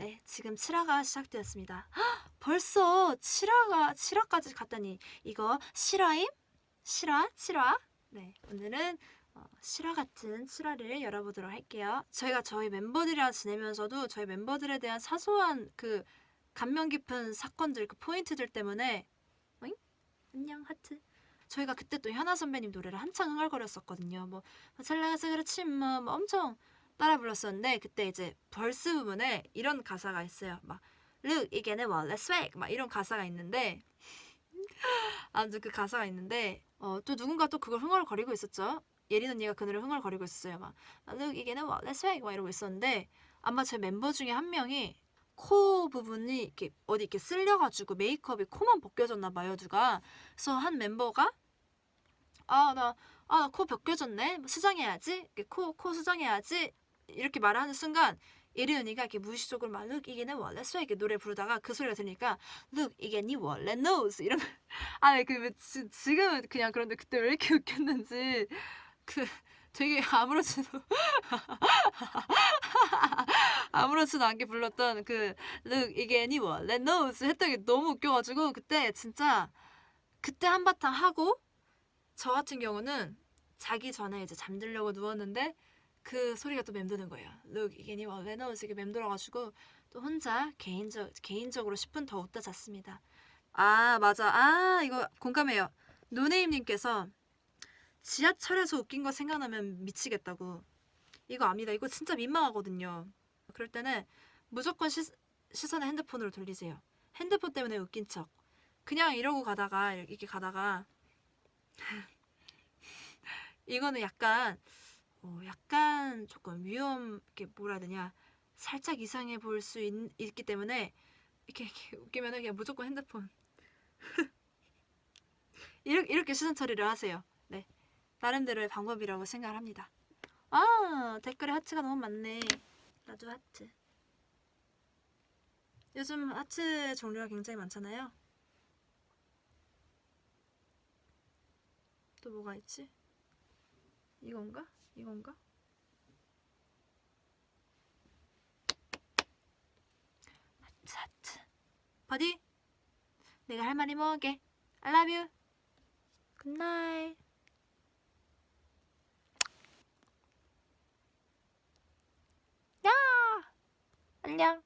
네, 지금 7화가 시작되었습니다. 헉, 벌써 7화가 7화까지 갔다니 이거 실화임? 실화? 7화? 네, 오늘은 어, 실화 같은 7화를 열어보도록 할게요. 저희가 저희 멤버들이랑 지내면서도 저희 멤버들에 대한 사소한 그 감명 깊은 사건들, 그 포인트들 때문에 어잉? 안녕 하트. 저희가 그때 또 현아 선배님 노래를 한창 흥얼거렸었거든요. 뭐 찰나가서 그렇지 뭐, 뭐 엄청 따라 불렀었는데 그때 이제 벌스 부분에 이런 가사가 있어요. 막 Look 이게는 원래 swag 막 이런 가사가 있는데 아무튼 그 가사가 있는데 어, 또 누군가 또 그걸 흥얼거리고 있었죠. 예린 언니가 그 노래 흥얼거리고 있었어요. 막 Look 이게는 원래 swag 막 이러고 있었는데 아마 제 멤버 중에 한 명이 코 부분이 이렇게 어디 이렇게 쓸려가지고 메이크업이 코만 벗겨졌나 봐요 누가. 그래서 한 멤버가 아 나 아 나 코 벗겨졌네 뭐 수정해야지 코 코 수정해야지 이렇게 말하는 순간 언니가 이렇게 무의식적으로 막 Look 이게 내 원래 swag 노래 부르다가 그 소리가 들리니까 Look 이게 네 원래 nose. 이런 아그 지금은 그냥 그런데 그때 왜 이렇게 웃겼는지 그 되게 아무렇지도 아무렇지도 않게 불렀던 그 Look 이게 네 원래 nose. 게 너무 웃겨가지고 그때 진짜 그때 한바탕 하고 저 같은 경우는 자기 전에 이제 잠들려고 누웠는데 그 소리가 또 맴도는 거예요. 원래 nose 이게 맴돌아가지고 또 혼자 개인적 개인적으로 10분 더 웃다 잤습니다. 아 맞아 아 이거 공감해요. 노네임님께서 지하철에서 웃긴 거 생각나면 미치겠다고. 이거 압니다. 이거 진짜 민망하거든요. 그럴 때는 무조건 시, 시선을 핸드폰으로 돌리세요. 핸드폰 때문에 웃긴 척. 그냥 이러고 가다가 이렇게 가다가 이거는 약간 어, 약간 조금 위험 이게 뭐라 해야 되냐 살짝 이상해 보일 수 있, 있기 때문에 이렇게, 이렇게 웃기면 그냥 무조건 핸드폰 이렇게, 이렇게 시선 처리를 하세요. 네 나름대로의 방법이라고 생각을 합니다. 아 댓글에 하트가 너무 많네. 나도 하트. 요즘 하트 종류가 굉장히 많잖아요. 또 뭐가 있지? 이건가? 이건가? 하트 하트 버디 내가 할 말이 뭐게? I love you. Night. 야! 안녕